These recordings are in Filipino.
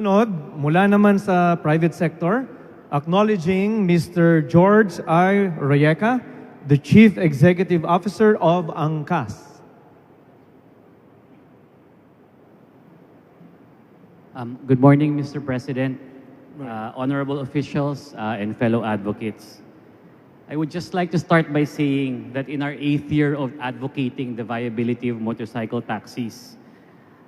Sunod, mula naman sa private sector, acknowledging Mr. George I. Rayeka, the Chief Executive Officer of ANCAS. Um, Good morning, Mr. President, uh, honorable officials, uh, and fellow advocates. I would just like to start by saying that in our eighth year of advocating the viability of motorcycle taxis,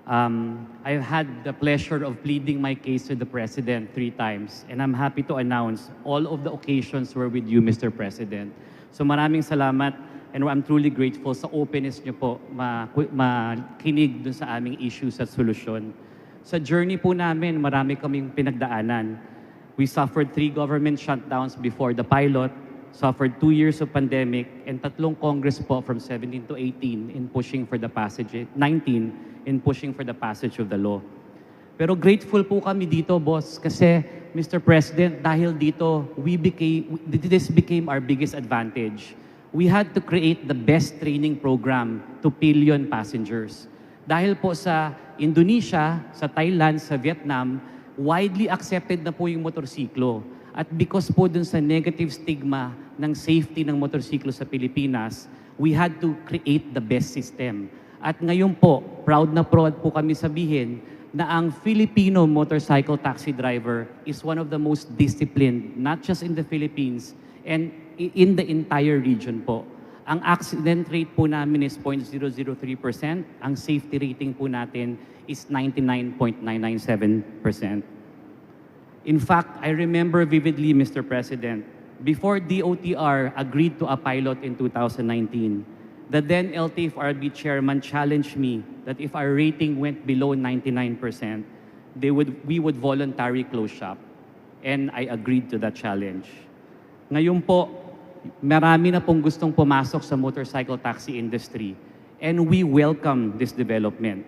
um, I've had the pleasure of pleading my case to the President three times, and I'm happy to announce all of the occasions were with you, Mr. President. So maraming salamat, and I'm truly grateful sa openness niyo po ma- makinig dun sa aming issues at solusyon. Sa journey po namin, marami kaming pinagdaanan. We suffered three government shutdowns before the pilot, suffered two years of pandemic, and tatlong Congress po from 17 to 18 in pushing for the passage, 19 in pushing for the passage of the law. Pero grateful po kami dito, boss, kasi Mr. President, dahil dito, we became, this became our biggest advantage. We had to create the best training program to billion passengers. Dahil po sa Indonesia, sa Thailand, sa Vietnam, widely accepted na po yung motorsiklo. At because po dun sa negative stigma ng safety ng motorsiklo sa Pilipinas, we had to create the best system. At ngayon po, proud na proud po kami sabihin na ang Filipino motorcycle taxi driver is one of the most disciplined, not just in the Philippines, and in the entire region po. Ang accident rate po namin is 0.003%. Ang safety rating po natin is 99.997%. In fact, I remember vividly, Mr. President, before DOTR agreed to a pilot in 2019, the then LTFRB chairman challenged me that if our rating went below 99%, they would, we would voluntarily close shop. And I agreed to that challenge. Ngayon po, marami na pong gustong pumasok sa motorcycle taxi industry. And we welcome this development.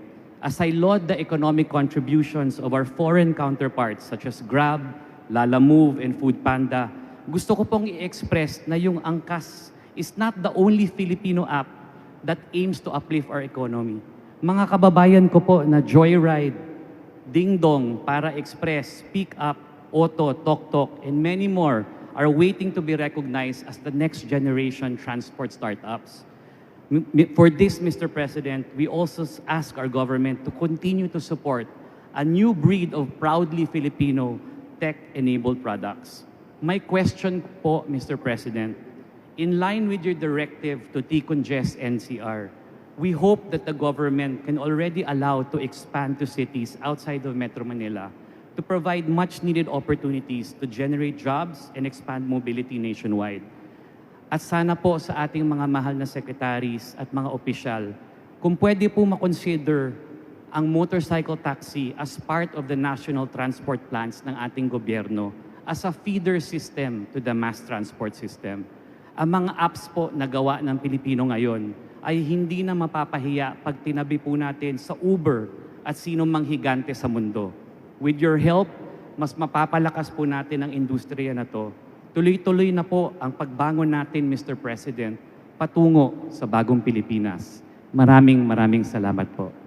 As I laud the economic contributions of our foreign counterparts such as Grab, Lala Move, and Foodpanda, gusto ko pong i-express na yung Angkas is not the only Filipino app that aims to uplift our economy. Mga kababayan ko po na Joyride, Ding Dong, Para Express, Pick Up, Auto, Tok Tok, and many more are waiting to be recognized as the next generation transport startups. For this, Mr. President, we also ask our government to continue to support a new breed of proudly Filipino tech-enabled products. My question po, Mr. President, in line with your directive to decongest NCR, we hope that the government can already allow to expand to cities outside of Metro Manila to provide much needed opportunities to generate jobs and expand mobility nationwide. At sana po sa ating mga mahal na secretaries at mga opisyal, kung pwede po makonsider ang motorcycle taxi as part of the national transport plans ng ating gobyerno as a feeder system to the mass transport system. Ang mga apps po na gawa ng Pilipino ngayon ay hindi na mapapahiya pag tinabi po natin sa Uber at sino mang higante sa mundo. With your help, mas mapapalakas po natin ang industriya na to. Tuloy-tuloy na po ang pagbangon natin, Mr. President, patungo sa bagong Pilipinas. Maraming maraming salamat po.